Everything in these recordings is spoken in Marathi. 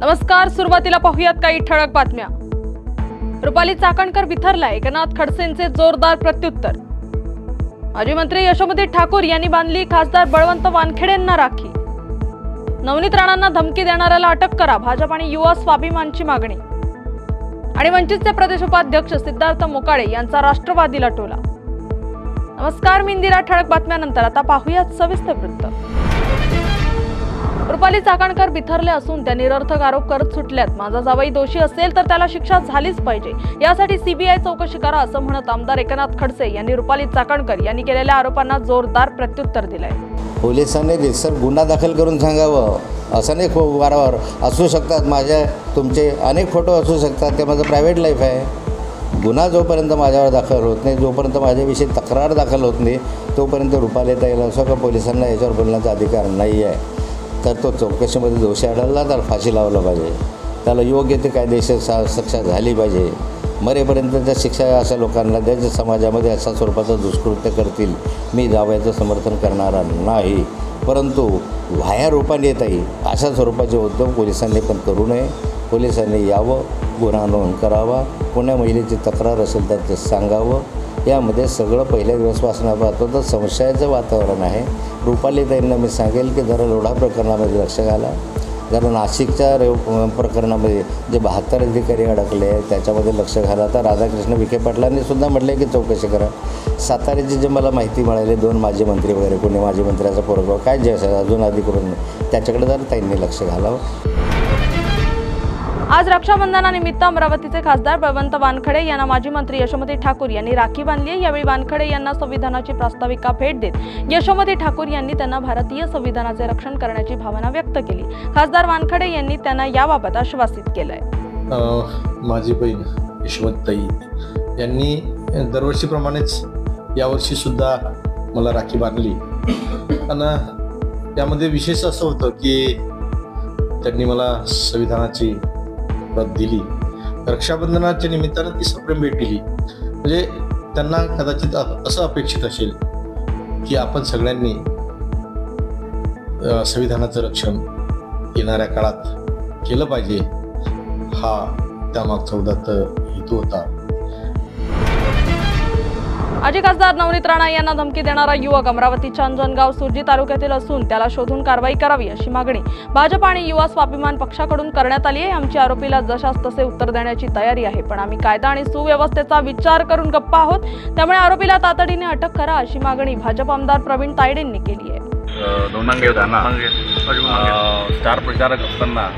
नमस्कार सुरुवातीला पाहूयात काही ठळक बातम्या. रुपाली चाकणकर बिथरला एकनाथ खडसेंचे जोरदार प्रत्युत्तर. माजी मंत्री यशोमती ठाकूर यांनी बांधली खासदार बळवंत वानखेडेंना राखी. नवनीत राणांना धमकी देणाऱ्याला अटक करा भाजप आणि युवा स्वाभिमानची मागणी. आणि वंचितचे प्रदेश उपाध्यक्ष सिद्धार्थ मोकाळे यांचा राष्ट्रवादीला टोला. नमस्कार मी इंदिरा ठळक बातम्यानंतर आता पाहूयात सविस्तर वृत्त. रुपाली चाकणकर बिथरले असून त्या निरर्थक आरोप करत सुटल्यात. माझा जावई दोषी असेल तर त्याला शिक्षा झालीच पाहिजे. यासाठी सीबीआय चौकशी करा असं म्हणत आमदार एकनाथ खडसे यांनी रुपाली चाकणकर यांनी केलेल्या आरोपांना जोरदार प्रत्युत्तर दिलंय. पोलिसांनी रिसर गुन्हा दाखल करून सांगावं. असं नाही खूप वारंवार असू शकतात माझ्या तुमचे अनेक फोटो असू शकतात ते माझं प्रायव्हेट लाईफ आहे. गुन्हा जोपर्यंत माझ्यावर दाखल होत नाही जोपर्यंत माझ्याविषयी तक्रार दाखल होत नाही तोपर्यंत रुपालेता येईल असं का पोलिसांना याच्यावर बोलण्याचा अधिकार नाही आहे तर तो चौकशीमध्ये दोषी आढळला तर फाशी लावलं पाहिजे. त्याला योग्य ते कायदेशीर सा शिक्षा झाली पाहिजे. मरेपर्यंत त्या शिक्षा अशा लोकांना द्या समाजामध्ये अशा स्वरूपाचं दुष्कृत्य करतील. मी जावयाचं समर्थन करणारा नाही. परंतु व्हाया रूपाने येत आहे. अशा स्वरूपाचे उद्योग पोलिसांनी पण करू नये. पोलिसांनी यावं गुन्हा नोंद करावा. कोण्या महिलेची तक्रार असेल तर ते सांगावं. यामध्ये सगळं पहिल्या दिवसपासून पाहतो तर संशयाचं वातावरण आहे. रुपाली ताईंना मी सांगेल की जरा लोढा प्रकरणामध्ये लक्ष घाला. जरा नाशिकच्या रेव प्रकरणामध्ये जे बहात्तर अधिकारी अडकले त्याच्यामध्ये लक्ष घाला. तर राधाकृष्ण विखे पाटलांनी सुद्धा म्हटले की चौकशी करा. साताऱ्याची जे मला माहिती मिळाली दोन माजी मंत्री वगैरे कोणी माजी मंत्र्याचा पोरगाव काय जे असेल अजून अधिकृत त्याच्याकडे जरा ताईंनी लक्ष घालावं. आज रक्षाबंधनानिमित्त अमरावतीचे खासदार बळवंत वानखडे यांना माजी मंत्री यशोमती ठाकूर यांनी राखी बांधली यावेळी वानखडे यांना संविधानाची प्रास्ताविका भेट देत यशोमती ठाकूर यांनी त्यांना भारतीय संविधानाचे रक्षण करण्याची भावना व्यक्त केली. खासदार वानखडे यांनी त्यांना याबाबत आश्वासित केलंय. माझी बहीण यशवंतताई यांनी दरवर्षीप्रमाणेच यावर्षीसुद्धा मला राखी बांधली. आणि त्यामध्ये विशेष असं होतं की त्यांनी मला संविधानाची प्रत दिली. रक्षाबंधनाच्या निमित्तानं ती सप्रेम भेट दिली. म्हणजे त्यांना कदाचित असं अपेक्षित असेल की आपण सगळ्यांनी संविधानाचं रक्षण येणाऱ्या काळात केलं पाहिजे. हा त्यामागचा उदात्त हेतू होता. माजी खासदार नवनीत राणा यांना धमकी देणारा युवक अमरावतीच्या अंजनगाव सुरजी तालुक्यातील असून त्याला शोधून कारवाई करावी अशी मागणी. भाजप आणि युवा स्वाभिमान पक्षाकडून करण्यात आली आहे. आमची आरोपीला जशास तसे उत्तर देण्याची तयारी आहे. पण आम्ही कायदा आणि सुव्यवस्थेचा विचार करून गप्पा आहोत. त्यामुळे आरोपीला तातडीने अटक करा अशी मागणी भाजप आमदार प्रवीण तायडेंनी केली आहे. स्टार प्रचारक असताना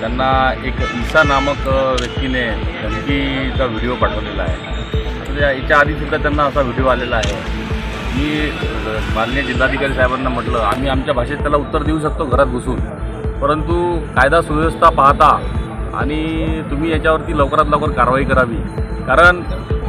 त्यांना एक ईसा नामक व्यक्तीने धमकीचा व्हिडिओ पाठवलेला आहे. या- याच्या आधीसुद्धा त्यांना असा व्हिडिओ आलेला आहे. मी माननीय जिल्हाधिकारी साहेबांना म्हटलं आम्ही आमच्या भाषेत त्याला उत्तर देऊ शकतो घरात घुसून परंतु कायदा सुव्यवस्था पाहता आणि तुम्ही याच्यावरती लवकरात लवकर कारवाई करावी. कारण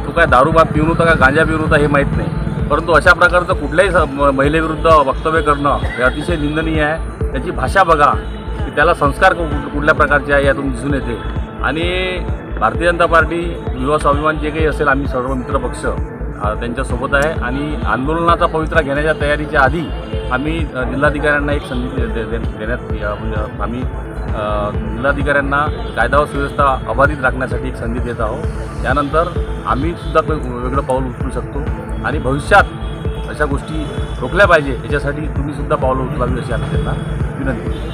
तो काय दारूबाद पिऊन होता का गांजा पिऊन होता हे माहीत नाही. परंतु अशा प्रकारचं कुठल्याही स- महिलेविरुद्ध वक्तव्य करणं हे अतिशय निंदनीय आहे. त्याची भाषा बघा की त्याला संस्कार कुठ- कुठल्या प्रकारचे आहे यातून दिसून येते. आणि भारतीय जनता पार्टी युवा स्वाभिमान जे काही असेल आम्ही सर्व मित्र पक्ष त्यांच्यासोबत आहे. आणि आंदोलनाचा पवित्रा घेण्याच्या तयारीच्या आधी आम्ही जिल्हाधिकाऱ्यांना एक संधी दे- दे- देण्यात म्हणजे आम्ही जिल्हाधिकाऱ्यांना कायदा व सुव्यवस्था अबाधित राखण्यासाठी एक संधी देत आहोत. त्यानंतर आम्ही सुद्धा वेगळं पाऊल उचलू शकतो. आणि भविष्यात अशा गोष्टी रोखल्या पाहिजे याच्यासाठी तुम्ही सुद्धा पावलं उचलावी अशी आम्ही त्यांना विनंती.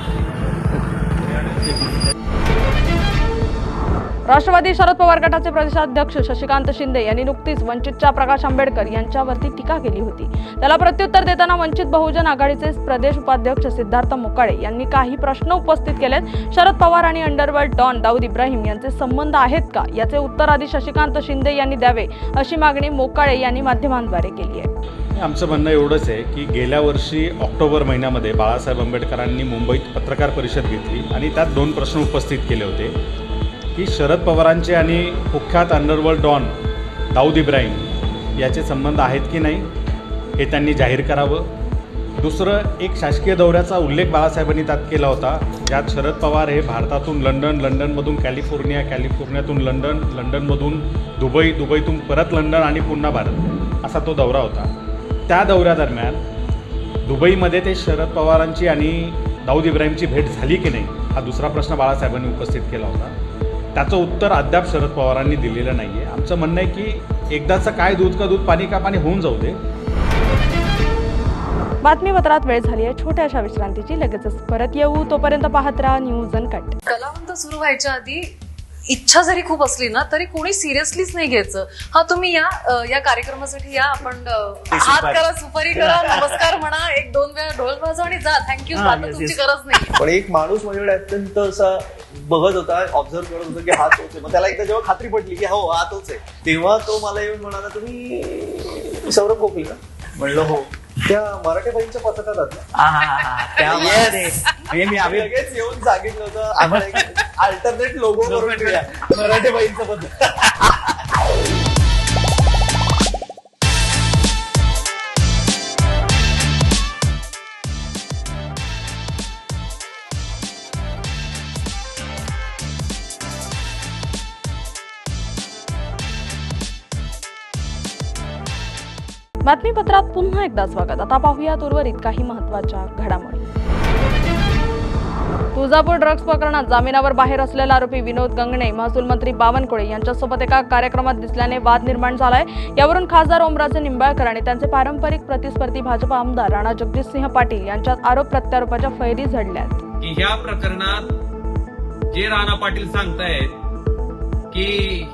राष्ट्रवादी शरद पवार गटाचे प्रदेशाध्यक्ष शशिकांत शिंदे यांनी नुकतीच वंचितच्या प्रकाश आंबेडकर यांच्यावरती टीका केली होती. त्याला प्रत्युत्तर देताना वंचित बहुजन आघाडीचे प्रदेश उपाध्यक्ष सिद्धार्थ मोकाळे यांनी काही प्रश्न उपस्थित केलेत. शरद पवार आणि अंडरवर्ल्ड डॉन दाऊद इब्राहिम यांचे संबंध आहेत का? याचे उत्तर आधी शशिकांत शिंदे यांनी द्यावे अशी मागणी मोकाळे यांनी माध्यमांद्वारे केली आहे. आमचं म्हणणं एवढंच आहे की गेल्या वर्षी ऑक्टोबर महिन्यामध्ये बाळासाहेब आंबेडकरांनी मुंबईत पत्रकार परिषद घेतली आणि त्यात दोन प्रश्न उपस्थित केले होते. की शरद पवारांचे आणि कुख्यात अंडरवर्ल्ड डॉन दाऊद इब्राहिम याचे संबंध आहेत की नाही हे त्यांनी जाहीर करावं. दुसरं एक शासकीय दौऱ्याचा उल्लेख बाळासाहेबांनी त्यात केला होता ज्यात शरद पवार हे भारतातून लंडन लंडनमधून कॅलिफोर्निया कॅलिफोर्नियातून लंडन लंडनमधून दुबई दुबईतून परत लंडन आणि पुन्हा भारत असा तो दौरा होता. त्या दौऱ्यादरम्यान दुबईमध्ये ते शरद पवारांची आणि दाऊद इब्राहिमची भेट झाली की नाही हा दुसरा प्रश्न बाळासाहेबांनी उपस्थित केला होता. त्याचं उत्तर अद्याप शरद पवारांनी दिलेलं नाही आहे आमचं म्हणणं आहे की एकदाचं काय दूध का दूध पाणी का पाणी होऊन जाऊ दे. बातमीपत्रात वेळ झाली आहे छोट्याशा विश्रांतीची लगेचच परत येऊ. तोपर्यंत पाहत राहा न्यूज अन कट. कलावंत सुरू व्हायच्या आधी इच्छा जरी खूप असली ना तरी कोणी सिरियसलीच नाही घ्यायचं. हा तुम्ही या अ, या कार्यक्रमासाठी या आपण अ, हात करा सुपारी करा नमस्कार म्हणा एक दोन वेळा ढोल वाजवा आणि जा. थँक्यू आता तुमची गरज नाही पण एक माणूस माझ्याकडे अत्यंत असा बघत होता ऑब्झर्व करत होता की हा तोच आहे. मग त्याला एकदा जेव्हा खात्री पडली की हो हा तोच आहे तेव्हा तो मला येऊन म्हणाला तुम्ही सौरभ गोखले का? म्हणलं हो. त्या मराठी बाईंच्या पथकात आहात ना? म्हणजे मी आम्ही लगेच येऊन सांगितलं होतं आपण अल्टरनेट लोगो करून ठेवूया. मराठी बाईंचं पथक बातमीपत्रात पुन्हा एकदा स्वागत. आता पाहूयात उर्वरित काही महत्त्वाच्या घडामोडी. तुळजापूर ड्रग्ज प्रकरणात जामिनावर बाहेर असलेला आरोपी विनोद गंगणे महसूल मंत्री बावनकुळे यांच्यासोबत एका कार्यक्रमात दिसल्याने वाद निर्माण झालाय. यावरून खासदार ओमराजे निंबाळकर आणि त्यांचे पारंपरिक प्रतिस्पर्धी भाजप आमदार राणा जगदीशसिंह पाटील यांच्यात आरोप प्रत्यारोपाच्या फैरी झडल्यात. या प्रकरणात जे राणा पाटील सांगतायत की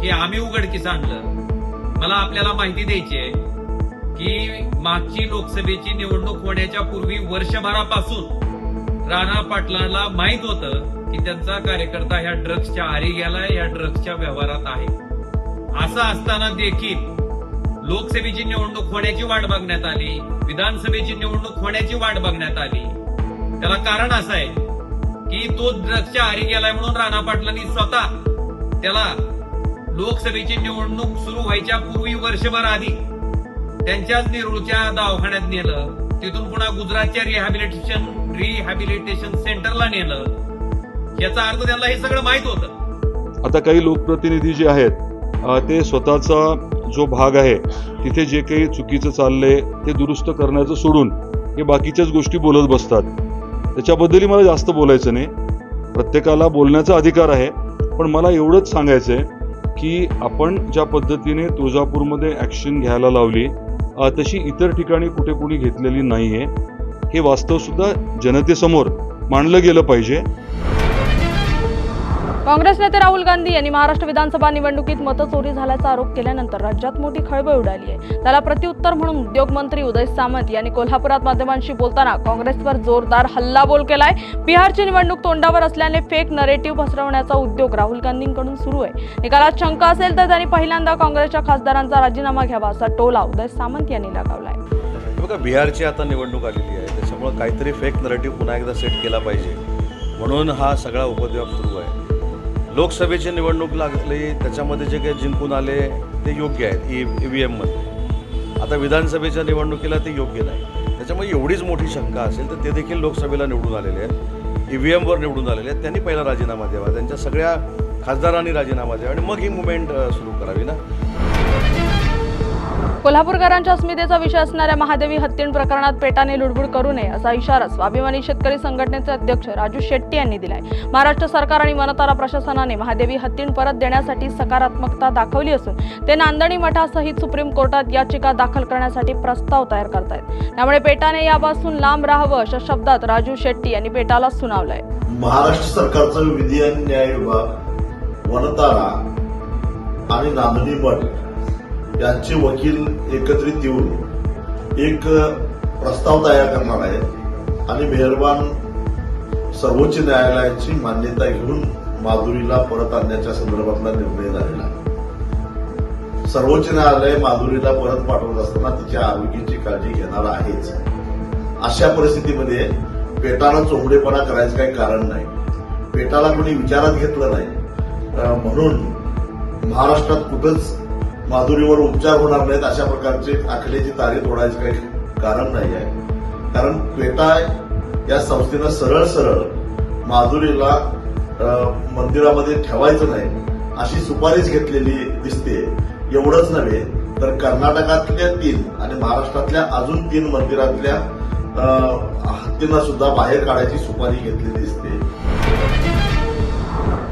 हे आम्ही उघडकीस आणलं मला आपल्याला माहिती द्यायची आहे की मागची लोकसभेची निवडणूक होण्याच्या पूर्वी वर्षभरापासून राणा पाटलांना माहीत होतं की त्यांचा कार्यकर्ता ह्या ड्रग्सच्या आरी गेलाय या ड्रग्सच्या व्यवहारात आहे. असं असताना देखील लोकसभेची निवडणूक होण्याची वाट बघण्यात आली विधानसभेची निवडणूक होण्याची वाट बघण्यात आली. त्याला कारण असं आहे की तो ड्रग्सच्या आरी गेलाय म्हणून राणा पाटलांनी स्वतः त्याला लोकसभेची निवडणूक सुरू व्हायच्या पूर्वी वर्षभर आधी त्यांच्याच नेरूळच्या दवाखान्यात नेलं. तिथून पुन्हा गुजरातच्या रिहॅबिलिटेशन रिहॅबिलिटेशन सेंटरला नेलं. याचा अर्थ त्यांना हे सगळं माहीत होतं. आता काही लोकप्रतिनिधी जे आहेत ते स्वतःचा जो भाग आहे तिथे जे काही चुकीचं चाललंय ते दुरुस्त करण्याचं सोडून हे बाकीच्याच गोष्टी बोलत बसतात. त्याच्याबद्दलही मला जास्त बोलायचं नाही. प्रत्येकाला बोलण्याचा अधिकार आहे. पण मला एवढंच सांगायचं आहे की आपण ज्या पद्धतीने तुळजापूरमध्ये ॲक्शन घ्यायला लावली तशी इतर ठिकाणी कुठे कुणी घेतलेली नाही आहे हे वास्तवसुद्धा जनतेसमोर मांडलं गेलं पाहिजे. काँग्रेस नेते राहुल गांधी यांनी महाराष्ट्र विधानसभा निवडणुकीत मतचोरी झाल्याचा आरोप केल्यानंतर राज्यात मोठी खळबळ उडाली आहे. त्याला प्रत्युत्तर म्हणून उद्योग मंत्री उदय सामंत यांनी कोल्हापुरात माध्यमांशी बोलताना काँग्रेसवर जोरदार हल्लाबोल केलाय. बिहारची निवडणूक तोंडावर असल्याने फेक नरेटिव्ह पसरवण्याचा उद्योग राहुल गांधींकडून सुरू आहे. निकालात शंका असेल तर त्यांनी पहिल्यांदा काँग्रेसच्या खासदारांचा राजीनामा घ्यावा असा टोला उदय सामंत यांनी लगावलाय. बघा बिहारची आता निवडणूक आलेली आहे? त्याच्यामुळं काहीतरी फेक नरेटिव्ह पुन्हा एकदा सेट केला पाहिजे. म्हणून हा सगळा उपद्व्याप सुरू आहे. लोकसभेची निवडणूक लागली त्याच्यामध्ये जे काही जिंकून आले ते योग्य आहेत e- ई ई व्ही एममध्ये आता विधानसभेच्या निवडणुकीला ते योग्य नाही. त्याच्यामुळे एवढीच मोठी शंका असेल तर ते देखील लोकसभेला निवडून आलेले आहेत. ई व्ही एमवर निवडून आलेले आहेत. त्यांनी पहिला राजीनामा द्यावा. त्यांच्या सगळ्या खासदारांनी राजीनामा द्यावा. आणि मग ही मुवमेंट सुरू करावी ना. कोल्हापूरकरांच्या अस्मितेचा विषय असणाऱ्या महादेवी हत्तीण प्रकरणात पेटाने लुडबुड करू नये असा इशारा स्वाभिमानी शेतकरी संघटनेचे अध्यक्ष राजू शेट्टी यांनी दिलाय. महाराष्ट्र सरकार आणि वनतारा प्रशासनाने महादेवी हत्तीण परत देण्यासाठी सकारात्मकता दाखवली असून ते नांदणी मठासहित सुप्रीम कोर्टात याचिका दाखल करण्यासाठी प्रस्ताव तयार करतायत. त्यामुळे पेटाने यापासून लांब राहावं अशा शब्दात राजू शेट्टी यांनी पेटाला सुनावलंय. महाराष्ट्र सरकारचा विधी आणि न्याय विभाग वनतारा आणि नांदणी मठ यांचे वकील एकत्रित येऊन एक प्रस्ताव तयार करणार आहेत आणि मेहरबान सर्वोच्च न्यायालयाची मान्यता घेऊन माधुरीला परत आणण्याच्या संदर्भातला निर्णय झालेला आहे. सर्वोच्च न्यायालय माधुरीला परत पाठवत असताना तिच्या आरोग्याची काळजी घेणार आहेच. अशा परिस्थितीमध्ये पेटाला चोंबडेपणा करायचं काही कारण नाही. पेटाला कोणी विचारात घेतलं नाही. म्हणून महाराष्ट्रात कुठंच माधुरीवर उपचार होणार नाहीत अशा प्रकारचे आखल्याची तारीख तोडायचं काही कारण नाही आहे. कारण क्वेटा या संस्थेनं सरळ सरळ माधुरीला मंदिरामध्ये ठेवायचं नाही अशी सुपारीच घेतलेली दिसते. एवढंच नव्हे तर कर्नाटकातल्या तीन आणि महाराष्ट्रातल्या अजून तीन मंदिरातल्या हत्तींना सुद्धा बाहेर काढायची सुपारी घेतलेली दिसते.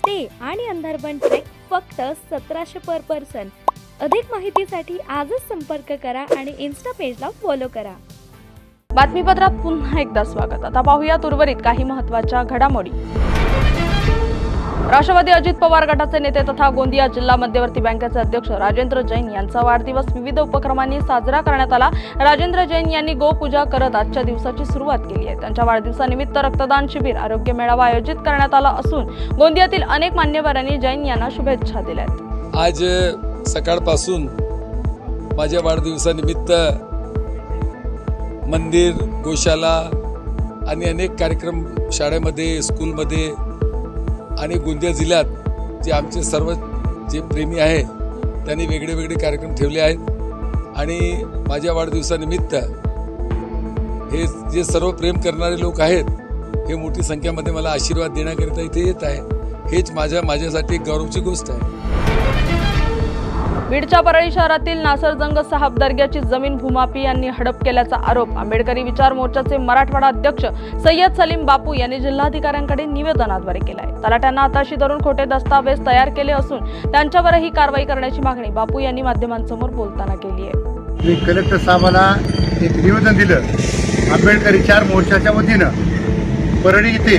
स्टे आणि अंधारबन ट्रेक फक्त सतराशे पर पर्सन. अधिक माहितीसाठी आजच संपर्क करा आणि इन्स्टा पेजला फॉलो करा. बातमीपत्रात पुन्हा एकदा स्वागत. आता पाहूयात उर्वरित काही महत्त्वाच्या घडामोडी. राष्ट्रवादी अजित पवार गटाचे नेते तथा गोंदिया जिल्हा मध्यवर्ती बँकेचे अध्यक्ष राजेंद्र जैन यांचा वाढदिवस विविध उपक्रमांनी साजरा करण्यात आला. राजेंद्र जैन यांनी गोपूजा करत आजच्या दिवसाची सुरुवात केली आहे. त्यांच्या वाढदिवसानिमित्त रक्तदान शिबिर आरोग्य मेळावा आयोजित करण्यात आला असून गोंदियातील अनेक मान्यवरांनी जैन यांना शुभेच्छा दिल्या आहेत. आज सकाळपासून माझ्या वाढदिवसानिमित्त मंदिर गोशाला आणि अनेक कार्यक्रम शाळेमध्ये स्कूलमध्ये आणि गोंदिया जिल्ह्यात जे आमचे सर्व जे प्रेमी आहे त्यांनी वेगळे वेगळे कार्यक्रम ठेवले आहेत. आणि माझ्या वाढदिवसानिमित्त हे जे सर्व प्रेम करणारे लोक आहेत हे मोठी संख्येमध्ये मला आशीर्वाद देण्याकरिता इथे येत आहे. हेच माझ्या माझ्यासाठी एक गौरवची गोष्ट आहे. बीडच्या परळी शहरातील नासरजंग साहब दर्ग्याची जमीन भूमापी यांनी हडप केल्याचा आरोप. आंबेडकरी विचार मोर्चाचे मराठवाडा अध्यक्ष सय्यद सलीम बापू यांनी जिल्हाधिकाऱ्यांकडे निवेदनाद्वारे केला आहे तलाट्यांना हाताशी धरून खोटे दस्तावेज तयार केले असून त्यांच्यावरही कारवाई करण्याची मागणी बापू यांनी माध्यमांसमोर बोलताना केली आहे. मी कलेक्टर साहेबांना एक निवेदन दिलं. आंबेडकर विचार मोर्चाच्या वतीनं परळी इथे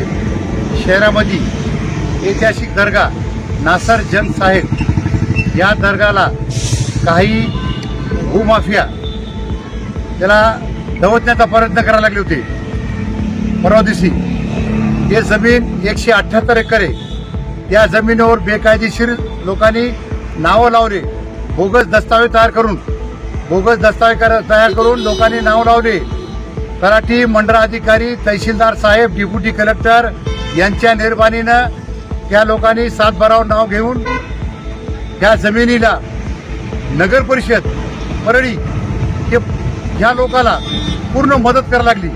शहरामध्ये ऐतिहासिक दर्गा नासर जंग साहेब या दर्गाला काही भूमाफिया त्याला दवतण्याचा प्रयत्न करायला लागले होते. परवा दिवशी. हे जमीन एकशे अठ्ठ्याहत्तर एकर आहे. या जमिनीवर बेकायदेशीर लोकांनी नावं लावले. बोगस दस्तावेज तयार करून बोगस दस्तावेज कर- तयार करून लोकांनी नाव लावले. तलाठी मंडळ अधिकारी तहसीलदार साहेब डेप्युटी कलेक्टर यांच्या निर्माणीनं त्या लोकांनी सातबारावर नाव घेऊन ह्या जमिनीला नगर परिषद परळी हे ह्या लोकाला पूर्ण मदत करायला लागली.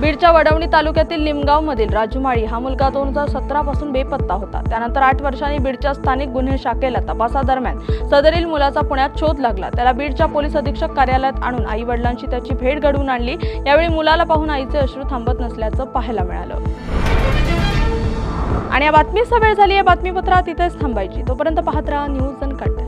बीडच्या वडवणी तालुक्यातील लिमगावमधील राजूमाळी हा मुलगा दोन हजार सतरा पासून बेपत्ता होता. त्यानंतर आठ वर्षांनी बीडच्या स्थानिक गुन्हे शाखेला तपासादरम्यान सदरील मुलाचा पुण्यात शोध लागला. त्याला बीडच्या पोलीस अधीक्षक कार्यालयात आणून आई वडिलांची त्याची भेट घडवून आणली. यावेळी मुलाला पाहून आईचे अश्रू थांबत नसल्याचं पाहायला मिळालं. आणि या बातमीचा वेळ झाली आहे. बातमीपत्रात इथेच थांबायची. तोपर्यंत पाहत राहा न्यूज अँड कट